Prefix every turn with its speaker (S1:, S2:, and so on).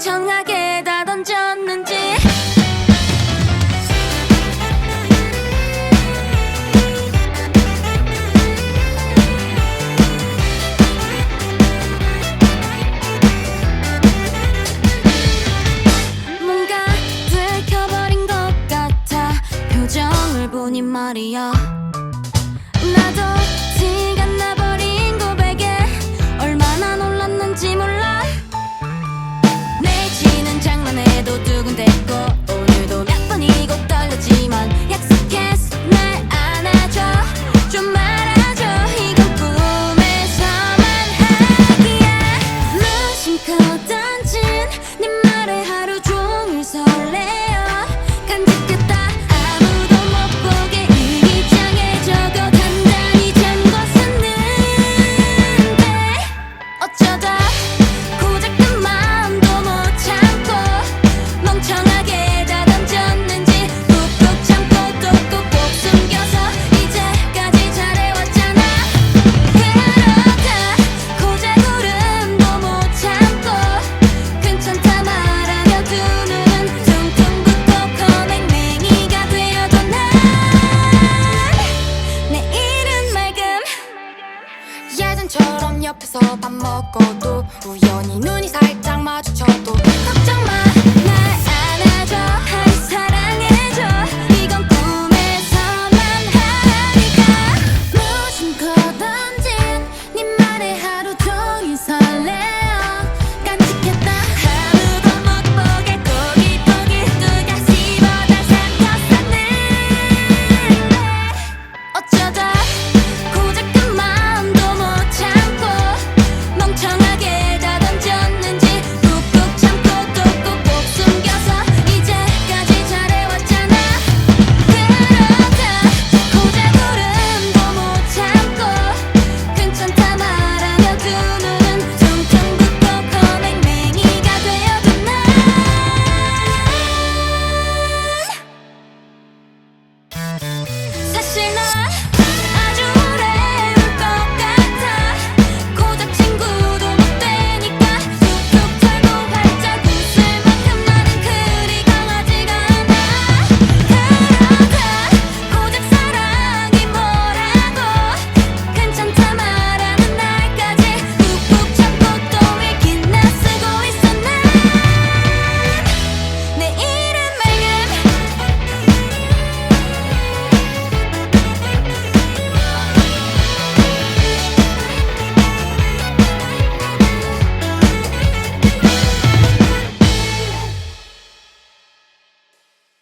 S1: 엄청나게 다 던졌는지. 뭔가 들켜버린 것 같아. 표정을 보니 말이야.
S2: de 처럼 옆에서 밥 먹고도 우연히 눈이 살짝 마주쳐도